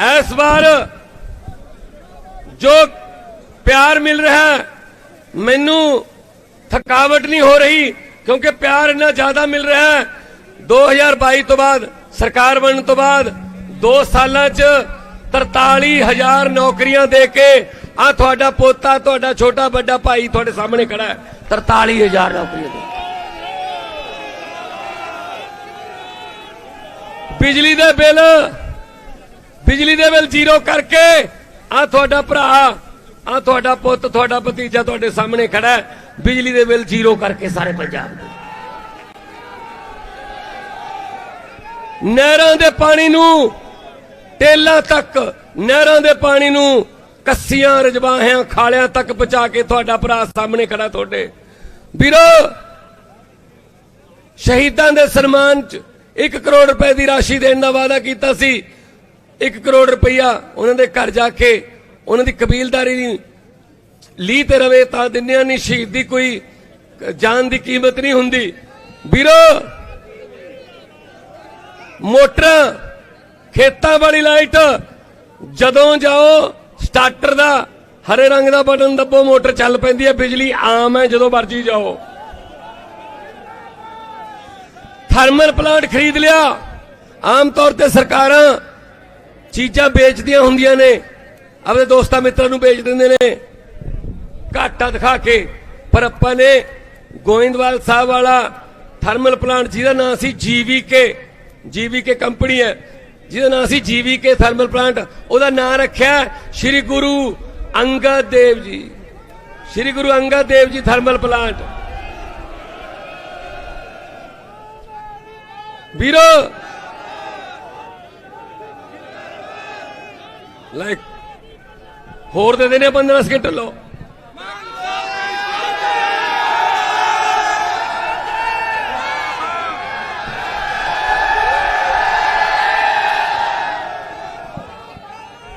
ਇਸ ਵਾਰ ਜੋ ਪਿਆਰ ਮਿਲ ਰਿਹਾ, ਮੈਨੂੰ ਥਕਾਵਟ ਨਹੀਂ ਹੋ ਰਹੀ, ਕਿਉਂਕਿ ਪਿਆਰ ਇੰਨਾ ਜ਼ਿਆਦਾ ਮਿਲ ਰਿਹਾ ਹੈ। 2022 ਤੋਂ ਬਾਅਦ, ਸਰਕਾਰ ਬਣਨ ਤੋਂ ਬਾਅਦ 2 ਸਾਲਾਂ 'ਚ 43000 ਨੌਕਰੀਆਂ ਦੇ ਕੇ ਆ ਤੁਹਾਡਾ ਪੋਤਾ, ਤੁਹਾਡਾ ਛੋਟਾ ਵੱਡਾ ਭਾਈ ਤੁਹਾਡੇ ਸਾਹਮਣੇ ਖੜਾ ਹੈ। 43000 ਨੌਕਰੀਆਂ ਦੇ ਬਿਜਲੀ ਦੇ ਬਿੱਲ ਬਿਜਲੀ ਦੇ ਬਿੱਲ ਜ਼ੀਰੋ ਕਰਕੇ ਆ ਤੁਹਾਡਾ ਭਰਾ ਆ ਤੁਹਾਡਾ ਪੁੱਤ, ਤੁਹਾਡਾ ਭਤੀਜਾ ਤੁਹਾਡੇ ਸਾਹਮਣੇ ਖੜਾ ਹੈ। ਬਿਜਲੀ ਦੇ ਬਿੱਲ ਜ਼ੀਰੋ ਕਰਕੇ ਸਾਰੇ ਪੰਜਾਬ ਦੇ। ਨਹਿਰਾਂ ਦੇ ਪਾਣੀ ਨੂੰ ਟੇਲਾਂ ਤੱਕ, ਨਹਿਰਾਂ ਦੇ ਪਾਣੀ ਨੂੰ ਕੱਸੀਆਂ, ਰਜਵਾਹਿਆਂ, ਖਾਲਿਆਂ ਤੱਕ ਪਹੁੰਚਾ ਕੇ ਤੁਹਾਡਾ ਭਰਾ ਸਾਹਮਣੇ ਖੜਾ ਤੁਹਾਡੇ। ਵੀਰੋ, ਸ਼ਹੀਦਾਂ ਦੇ ਸਨਮਾਨ ਚ 1 ਕਰੋੜ ਰੁਪਏ ਦੀ ਰਾਸ਼ੀ ਦੇਣ ਦਾ ਵਾਅਦਾ ਕੀਤਾ ਸੀ। 1 ਕਰੋੜ ਰੁਪਈਆ ਉਹਨਾਂ ਦੇ ਘਰ ਜਾ ਕੇ ਉਹਨਾਂ ਦੀ ਕਬੀਲਦਾਰੀ ਲੀ ਤੇ ਰਵੇ ਤਾਂ ਦਿੰਨਿਆਂ ਨਹੀਂ ਸ਼ਹੀਦ ਦੀ ਕੋਈ ਜਾਨ ਦੀ ਕੀਮਤ ਨਹੀਂ ਹੁੰਦੀ। ਵੀਰੋ, ਮੋਟਰ, ਖੇਤਾਂ ਵਾਲੀ ਲਾਈਟ, ਜਦੋਂ ਜਾਓ ਸਟਾਰਟਰ ਦਾ ਹਰੇ ਰੰਗ ਦਾ ਬਟਨ ਦੱਬੋ, ਮੋਟਰ ਚੱਲ ਪੈਂਦੀ ਹੈ, ਬਿਜਲੀ ਆਮ ਹੈ, ਜਦੋਂ ਮਰਜ਼ੀ ਜਾਓ। ਥਰਮਲ ਪਲਾਂਟ ਖਰੀਦ ਲਿਆ। ਆਮ ਤੌਰ ਤੇ ਸਰਕਾਰਾਂ ਚੀਜ਼ਾਂ ਵੇਚਦੀਆਂ ਹੁੰਦੀਆਂ ਨੇ। ਆਪਣੇ ਦੋਸਤਾਂ ਮਿੱਤਰਾਂ ਨੂੰ ਵੇਚ ਦਿੰਦੇ ਨੇ। ਘਾਟਾ ਦਿਖਾ ਕੇ। ਪਰ ਆਪਾਂ ਨੇ ਗੋਇੰਦਵਾਲ ਸਾਹਿਬ ਵਾਲਾ ਥਰਮਲ ਪਲਾਂਟ, ਜਿਹਦਾ ਨਾਮ ਸੀ ਜੀਵੀਕੇ ਜੀਵੀਕੇ ਕੰਪਨੀ ਹੈ। ਜਿਹਦਾ ਨਾਮ ਸੀ ਜੀਵੀਕੇ ਥਰਮਲ ਪਲਾਂਟ। ਉਹਦਾ ਨਾਮ ਰੱਖਿਆ ਸ਼੍ਰੀ ਗੁਰੂ ਅੰਗਦ ਦੇਵ ਜੀ। Shri Guru Angad Dev ji thermal plant. ਵੀਰੋ ਲਾਈਕ, ਹੋਰ ਦੇ ਦੇਣੇ 15 ਸਕਿੰਟ ਲੋ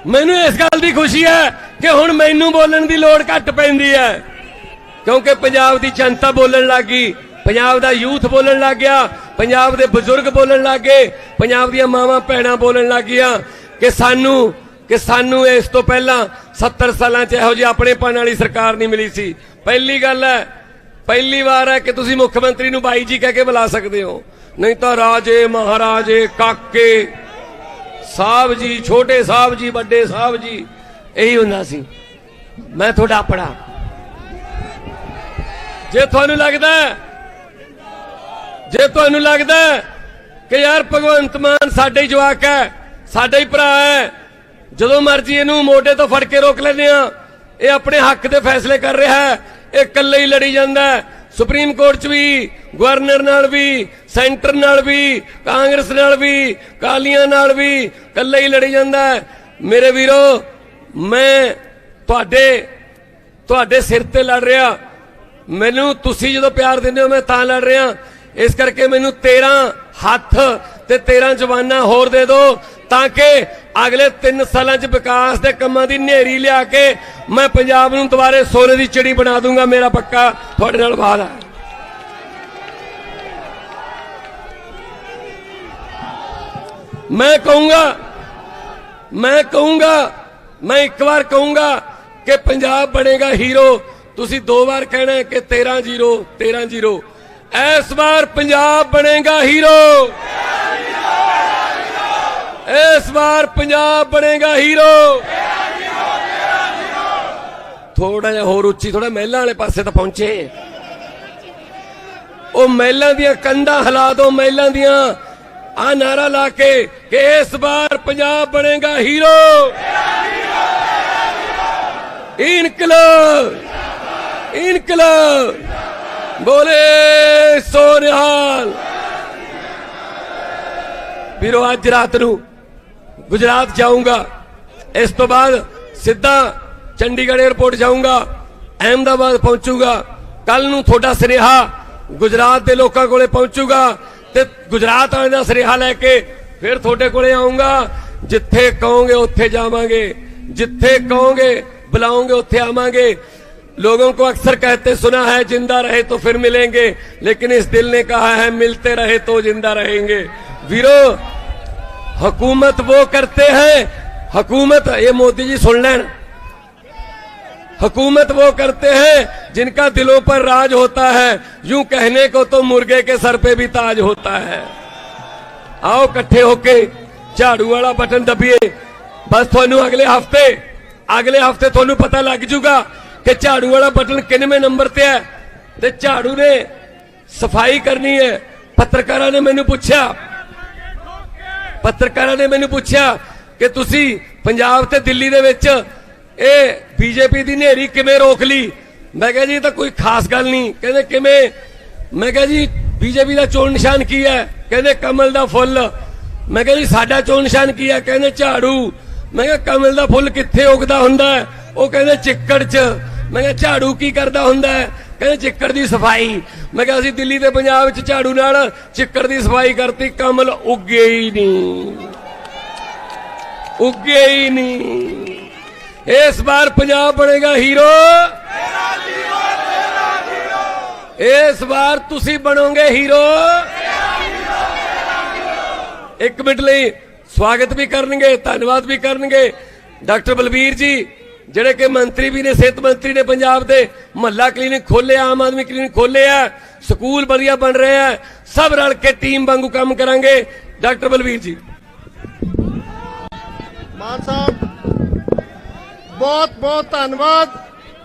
ਮੈਨੂੰ ਇਸ ਗੱਲ ਦੀ ਖੁਸ਼ੀ ਹੈ ਕਿ ਹੁਣ ਮੈਨੂੰ ਬੋਲਣ ਦੀ ਲੋੜ ਘੱਟ ਪੈਂਦੀ ਹੈ। ਕਿਉਂਕਿ ਪੰਜਾਬ ਦੀ ਜਨਤਾ ਬੋਲਣ ਲੱਗੀ ਪੰਜਾਬ ਦਾ ਯੂਥ ਬੋਲਣ ਲੱਗ ਗਿਆ, ਪੰਜਾਬ ਦੇ ਬਜ਼ੁਰਗ ਬੋਲਣ ਲੱਗ ਗਏ, ਪੰਜਾਬ ਦੀਆਂ ਮਾਵਾਂ ਭੈਣਾਂ ਬੋਲਣ ਲੱਗ ਗਈਆਂ ਕਿ ਸਾਨੂੰ ਕਿ ਸਾਨੂੰ ਇਸ ਤੋਂ ਪਹਿਲਾਂ 70 ਸਾਲਾਂ 'ਚ ਇਹੋ ਜਿਹੀ ਆਪਣੇਪਨ ਵਾਲੀ ਸਰਕਾਰ ਨਹੀਂ ਮਿਲੀ ਸੀ। ਪਹਿਲੀ ਗੱਲ ਹੈ, ਪਹਿਲੀ ਵਾਰ ਹੈ ਕਿ ਤੁਸੀਂ ਮੁੱਖ ਮੰਤਰੀ ਨੂੰ ਬਾਈ ਜੀ ਕਹਿ ਕੇ ਬੁਲਾ ਸਕਦੇ ਹੋ। ਨਹੀਂ ਤਾਂ ਰਾਜੇ, ਮਹਾਰਾਜੇ, ਕਾਕੇ, ਸਾਹਿਬ ਜੀ, ਛੋਟੇ ਸਾਹਿਬ ਜੀ, ਵੱਡੇ ਸਾਹਿਬ ਜੀ, ਇਹੀ ਹੁੰਦਾ ਸੀ। ਮੈਂ ਤੁਹਾਡਾ ਆਪਣਾ। ਜੇ ਤੁਹਾਨੂੰ ਲੱਗਦਾ ਜੇ ਤੁਹਾਨੂੰ ਲੱਗਦਾ ਕਿ ਯਾਰ ਭਗਵੰਤ ਮਾਨ ਸਾਡੇ ਜਵਾਕ ਹੈ, ਸਾਡੇ ਹੀ ਭਰਾ ਹੈ ਜਦੋਂ ਮਰਜ਼ੀ ਇਹਨੂੰ ਮੋਢੇ ਤੋਂ ਫੜ ਕੇ ਰੋਕ ਲੈਂਦੇ ਆ ਇਹ ਆਪਣੇ ਹੱਕ ਦੇ ਫੈਸਲੇ ਕਰ ਰਿਹਾ ਹੈ। ਇਹ ਇਕੱਲੇ ਹੀ ਲੜੀ ਜਾਂਦਾ ਸੁਪਰੀਮ ਕੋਰਟ 'ਚ ਵੀ, ਗਵਰਨਰ ਨਾਲ ਵੀ, ਸੈਂਟਰ ਨਾਲ ਵੀ, ਕਾਂਗਰਸ ਨਾਲ ਵੀ, ਕਾਲੀਆਂ ਨਾਲ ਵੀ ਇਕੱਲੇ ਹੀ ਲੜੀ ਜਾਂਦਾ ਮੇਰੇ ਵੀਰੋ, ਮੈਂ ਤੁਹਾਡੇ ਤੁਹਾਡੇ ਸਿਰ ਤੇ ਲੜ ਰਿਹਾ। ਮੈਨੂੰ ਤੁਸੀਂ ਜਦੋਂ ਪਿਆਰ ਦਿੰਦੇ ਹੋ, ਮੈਂ ਤਾਂ ਲੜ ਰਿਹਾ। ਇਸ ਕਰਕੇ ਮੈਨੂੰ 13 ਹੱਥ ਤੇ 13 ਜਵਾਨਾਂ ਹੋਰ ਦੇ ਦਿਓ ਤਾਂ ਕਿ ਅਗਲੇ 3 ਸਾਲਾਂ 'ਚ ਵਿਕਾਸ ਦੇ ਕੰਮਾਂ ਦੀ ਨੇਰੀ ਲਿਆ ਕੇ ਮੈਂ ਪੰਜਾਬ ਨੂੰ ਦੁਬਾਰੇ ਸੋਨੇ ਦੀ ਚਿੜੀ ਬਣਾ ਦੂੰਗਾ, ਮੇਰਾ ਪੱਕਾ ਤੁਹਾਡੇ ਨਾਲ ਵਾਅਦਾ ਹੈ। ਮੈਂ ਕਹੂੰਗਾ ਮੈਂ ਕਹੂੰਗਾ, ਮੈਂ ਇੱਕ ਵਾਰ ਕਹੂੰਗਾ ਕਿ ਪੰਜਾਬ ਬਣੇਗਾ ਹੀਰੋ। ਤੁਸੀਂ ਦੋ ਵਾਰ ਕਹਿਣਾ ਕਿ 13 0 13 0 ਇਸ ਵਾਰ ਪੰਜਾਬ ਬਣੇਗਾ ਹੀਰੋ। ਇਸ ਵਾਰ ਪੰਜਾਬ ਬਣੇਗਾ ਹੀਰੋ। ਥੋੜਾ ਜਿਹਾ ਹੋਰ ਉੱਚੀ ਥੋੜਾ ਮਹਿਲਾਂ ਵਾਲੇ ਪਾਸੇ ਤਾਂ ਪਹੁੰਚੇ। ਉਹ ਮਹਿਲਾਂ ਦੀਆਂ ਕੰਧਾਂ ਹਿਲਾ ਦੋ, ਮਹਿਲਾਂ ਦੀਆਂ। ਆ ਨਾਰਾ ਲਾ ਕੇ ਕਿ ਇਸ ਵਾਰ ਪੰਜਾਬ ਬਣੇਗਾ ਹੀਰੋ। ਇਨਕਲਾਬ ਇਨਕਲਾਬ। ਬੋਲੇ ਸੋਨਿਹਾਲ। ਵੀਰੋ, ਅੱਜ ਰਾਤ ਨੂੰ ਗੁਜਰਾਤ ਜਾਊਂਗਾ ਇਸ ਤੋਂ ਬਾਅਦ ਸਿੱਧਾ ਚੰਡੀਗੜ੍ਹ 에ਅਰਪੋਰਟ ਜਾਊਂਗਾ ਅਹਿਮਦਾਬਾਦ ਪਹੁੰਚੂਗਾ ਕੱਲ ਨੂੰ ਤੁਹਾਡਾ ਸਨੇਹਾ ਗੁਜਰਾਤ ਦੇ ਲੋਕਾਂ ਕੋਲੇ ਪਹੁੰਚੂਗਾ ਤੇ ਗੁਜਰਾਤ ਵਾਲਿਆਂ ਦਾ ਸਨੇਹਾ ਲੈ ਕੇ ਫਿਰ ਤੁਹਾਡੇ ਕੋਲੇ ਆਉਂਗਾ ਜਿੱਥੇ ਕਹੋਗੇ ਉੱਥੇ ਜਾਵਾਂਗੇ ਜਿੱਥੇ ਕਹੋਗੇ बुलाओगे ਉੱਥੇ ਆਵਾਂਗੇ ਲੋਕਾਂ ਕੋ ਅਕਸਰ कहते सुना ਹੈ ਜਿੰਦਾ ਰਹੇ तो ਫਿਰ मिलेंगे ਲੇਕਿਨ ਇਸ ਦਿਲ ਨੇ कहा ਹੈ ਮਿਲਤੇ ਰਹੇ तो ਜਿੰਦਾ रहेंगे। ਵੀਰੋ हुकूमत वो करते हैं हुकूमत ये मोदी जी सुन लें हुकूमत वो करते हैं जिनका दिलों पर राज होता है यूं कहने को तो मुर्गे के सर पे भी ताज होता है आओ इकट्ठे होके ਝਾੜੂ ਵਾਲਾ ਬਟਨ ਦਬੀਏ ਬਸ ਤੁਹਾਨੂੰ ਅਗਲੇ ਹਫਤੇ ਅਗਲੇ ਹਫਤੇ ਤੁਹਾਨੂੰ ਪਤਾ ਲੱਗ ਜੂਗਾ ਕਿ ਝਾੜੂ ਵਾਲਾ ਬਟਨ ਕਿੰਨਵੇਂ ਨੰਬਰ ਤੇ ਹੈ ਤੇ ਝਾੜੂ ਨੇ ਸਫਾਈ ਕਰਨੀ ਹੈ ਪੱਤਰਕਾਰਾਂ ਨੇ ਮੈਨੂੰ ਪੁੱਛਿਆ ਪੱਤਰਕਾਰਾਂ ਨੇ ਮੈਨੂੰ ਪੁੱਛਿਆ ਕਿ ਤੁਸੀਂ ਪੰਜਾਬ ਤੇ ਦਿੱਲੀ ਦੇ ਵਿੱਚ ਇਹ ਬੀਜੇਪੀ ਦੀ ਨੇਰੀ ਕਿਵੇਂ ਰੋਕ ਲਈ? ਮੈਂ ਕਿਹਾ ਜੀ, ਇਹ ਤਾਂ ਕੋਈ ਖਾਸ ਗੱਲ ਨਹੀਂ। ਕਹਿੰਦੇ ਕਿਵੇਂ? ਮੈਂ ਕਿਹਾ ਜੀ, ਬੀਜੇਪੀ ਦਾ ਚੋਣ ਨਿਸ਼ਾਨ ਕੀ ਹੈ? ਕਹਿੰਦੇ ਕਮਲ ਦਾ ਫੁੱਲ। ਮੈਂ ਕਿਹਾ ਜੀ, ਸਾਡਾ ਚੋਣ ਨਿਸ਼ਾਨ ਕੀ ਹੈ? ਕਹਿੰਦੇ ਝਾੜੂ। ਮੈਂ ਕਿਹਾ, ਕਮਲ ਦਾ ਫੁੱਲ ਕਿੱਥੇ ਉਗਦਾ ਹੁੰਦਾ ਉਹ ਕਹਿੰਦੇ ਚਿੱਕੜ 'ਚ। ਮੈਂ ਕਿਹਾ, ਝਾੜੂ ਕੀ ਕਰਦਾ ਹੁੰਦਾ ਕਹਿੰਦੇ ਚਿੱਕੜ ਦੀ ਸਫ਼ਾਈ। ਮੈਂ ਕਿਹਾ, ਅਸੀਂ ਦਿੱਲੀ ਤੇ ਪੰਜਾਬ ਵਿੱਚ ਝਾੜੂ ਨਾਲ ਚਿੱਕੜ ਦੀ ਸਫ਼ਾਈ ਕਰਤੀ, ਕਮਲ ਉੱਗੇ ਹੀ ਨਹੀਂ। ਉੱਗੇ ਹੀ ਨਹੀਂ। ਇਸ ਵਾਰ ਪੰਜਾਬ ਬਣੇਗਾ ਹੀਰੋ। ਇਸ ਵਾਰ ਤੁਸੀਂ ਬਣੋਗੇ ਹੀਰੋ। ਇੱਕ ਮਿੰਟ ਲਈ ਸਵਾਗਤ ਵੀ ਕਰਨਗੇ, ਧੰਨਵਾਦ ਵੀ ਕਰਨਗੇ। ਡਾਕਟਰ ਬਲਬੀਰ ਜੀ ਜਿਹੜੇ ਕਿ ਮੰਤਰੀ ਵੀ ਨੇ, ਸਿਹਤ ਮੰਤਰੀ ਨੇ ਪੰਜਾਬ ਦੇ, ਮਹੱਲਾ ਕਲੀਨਿਕ ਖੋਲੇ ਆਮ ਆਦਮੀ ਕਲੀਨਿਕ ਖੋਲੇ ਆ ਸਕੂਲ ਵਧੀਆ ਬਣ ਰਹੇ ਆ ਸਭ ਰਲ ਕੇ ਟੀਮ ਵਾਂਗੂ ਕੰਮ ਕਰਾਂਗੇ। ਡਾਕਟਰ ਬਲਬੀਰ ਜੀ। ਮਾਨ ਸਾਹਿਬ, ਬਹੁਤ ਬਹੁਤ ਧੰਨਵਾਦ।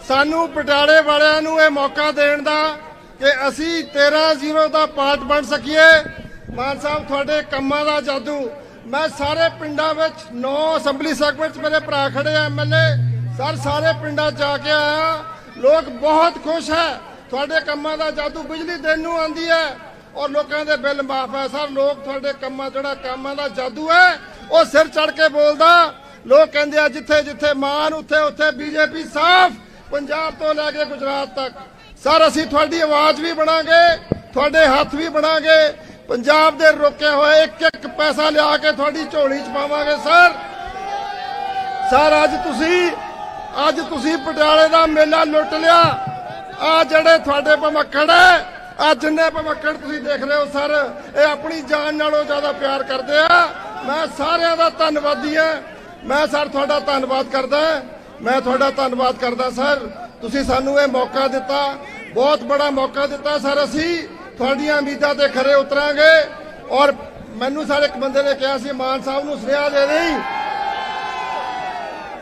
ਸਾਨੂੰ ਪਟਿਆਲੇ ਵਾਲਿਆਂ ਨੂੰ ਇਹ ਮੌਕਾ ਦੇਣ ਦਾ ਕਿ ਅਸੀਂ 13-0 ਦਾ ਪਾਰਟ ਬਣ ਸਕੀਏ। ਮਾਨ ਸਾਹਿਬ, ਤੁਹਾਡੇ ਕੰਮਾਂ ਦਾ ਜਾਦੂ। ਮੈਂ ਸਾਰੇ ਪਿੰਡਾਂ ਵਿੱਚ 9 ਅਸੈਂਬਲੀ ਸੈਗਮੈਂਟ ਮੇਰੇ ਭਰਾ ਖੜੇ ਆ ਐਮਐਲਏ ਸਰ, ਸਾਰੇ ਪਿੰਡਾਂ 'ਚ ਆ ਕੇ ਆਇਆ ਲੋਕ ਬਹੁਤ ਖੁਸ਼ ਹੈ। ਤੁਹਾਡੇ ਕੰਮਾਂ ਦਾ ਜਾਦੂ ਬਿਜਲੀ ਦਿਨ ਨੂੰ ਆਂਦੀ ਹੈ ਔਰ ਲੋਕਾਂ ਦੇ ਬਿੱਲ ਮਾਫ ਹੈ। ਸਰ, ਲੋਕ ਤੁਹਾਡੇ ਕੰਮਾਂ, ਜਿਹੜਾ ਕੰਮਾਂ ਦਾ ਜਾਦੂ ਹੈ, ਉਹ ਸਿਰ ਚੜ ਕੇ ਬੋਲਦਾ। ਲੋਕ ਕਹਿੰਦੇ ਆ, ਜਿੱਥੇ ਜਿੱਥੇ ਮਾਨ, ਉੱਥੇ ਉੱਥੇ ਬੀਜੇਪੀ ਸਾਫ਼, ਪੰਜਾਬ ਤੋਂ ਲੈ ਕੇ ਗੁਜਰਾਤ ਤੱਕ। ਸਰ, ਅਸੀਂ ਤੁਹਾਡੀ ਆਵਾਜ਼ ਵੀ ਬਣਾਂਗੇ, ਤੁਹਾਡੇ ਹੱਥ ਵੀ ਬਣਾਂਗੇ। ਪੰਜਾਬ ਦੇ ਰੋਕੇ ਹੋਏ ਇੱਕ ਇੱਕ ਪੈਸਾ ਲਿਆ ਕੇ ਤੁਹਾਡੀ ਝੋਲੀ 'ਚ ਪਾਵਾਂਗੇ, ਸਰ। ਸਰ, ਅੱਜ ਤੁਸੀਂ ਅੱਜ ਤੁਸੀਂ ਪਟਿਆਲੇ ਦਾ ਮੇਲਾ ਲੁੱਟ ਲਿਆ। ਆ ਜਿਹੜੇ ਤੁਹਾਡੇ ਭਮੱਕੜ ਆ ਜਿੰਨੇ ਭਮੱਕੜ ਤੁਸੀਂ ਦੇਖ ਰਹੇ ਹੋ ਸਰ, ਇਹ ਆਪਣੀ ਜਾਨ ਨਾਲੋਂ ਜ਼ਿਆਦਾ ਪਿਆਰ ਕਰਦੇ ਆ। ਮੈਂ ਸਾਰਿਆਂ ਦਾ ਧੰਨਵਾਦੀ ਹਾਂ। ਮੈਂ ਸਰ, ਤੁਹਾਡਾ ਧੰਨਵਾਦ ਕਰਦਾ ਮੈਂ ਤੁਹਾਡਾ ਧੰਨਵਾਦ ਕਰਦਾ ਸਰ। ਤੁਸੀਂ ਸਾਨੂੰ ਇਹ ਮੌਕਾ ਦਿੱਤਾ। ਬਹੁਤ ਬੜਾ ਮੌਕਾ ਦਿੱਤਾ ਸਰ ਅਸੀਂ। ਤੁਹਾਡੀਆਂ ਉਮੀਦਾਂ ਤੇ ਖਰੇ ਉਤਰਾਂਗੇ। ਔਰ ਮੈਨੂੰ ਸਾਰੇ, ਇੱਕ ਬੰਦੇ ਨੇ ਕਿਹਾ ਸੀ, ਮਾਨ ਸਾਹਿਬ ਨੂੰ ਸੁਨੇਹਾ ਦੇ ਦੇਈ।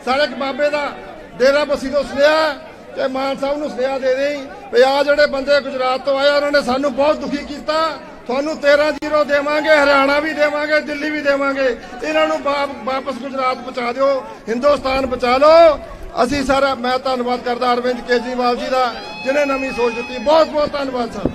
ਸਾਰੇ, ਇੱਕ ਬਾਬੇ ਦਾ ਡੇਰਾ ਬਸੀ ਤੋਂ ਸੁਨੇਹਾ ਤੇ ਮਾਨ ਸਾਹਿਬ ਨੂੰ ਸੁਨੇਹਾ ਦੇ ਦੇਈ ਵੀ ਆ ਜਿਹੜੇ ਬੰਦੇ ਗੁਜਰਾਤ ਤੋਂ ਆਏ ਉਹਨਾਂ ਨੇ ਸਾਨੂੰ ਬਹੁਤ ਦੁਖੀ ਕੀਤਾ। ਤੁਹਾਨੂੰ 13-0 ਦੇਵਾਂਗੇ, ਹਰਿਆਣਾ ਵੀ ਦੇਵਾਂਗੇ, ਦਿੱਲੀ ਵੀ ਦੇਵਾਂਗੇ। ਇਹਨਾਂ ਨੂੰ ਵਾ- ਵਾਪਸ ਗੁਜਰਾਤ ਪਹੁੰਚਾ ਦਿਓ, ਹਿੰਦੁਸਤਾਨ ਬਚਾ ਲਓ। ਅਸੀਂ ਸਾਰਾ, ਮੈਂ ਧੰਨਵਾਦ ਕਰਦਾ ਅਰਵਿੰਦ ਕੇਜਰੀਵਾਲ ਜੀ ਦਾ, ਜਿਨੇ ਨਵੀਂ ਸੋਚ ਦਿੱਤੀ। ਬਹੁਤ ਬਹੁਤ ਧੰਨਵਾਦ, ਸਰ।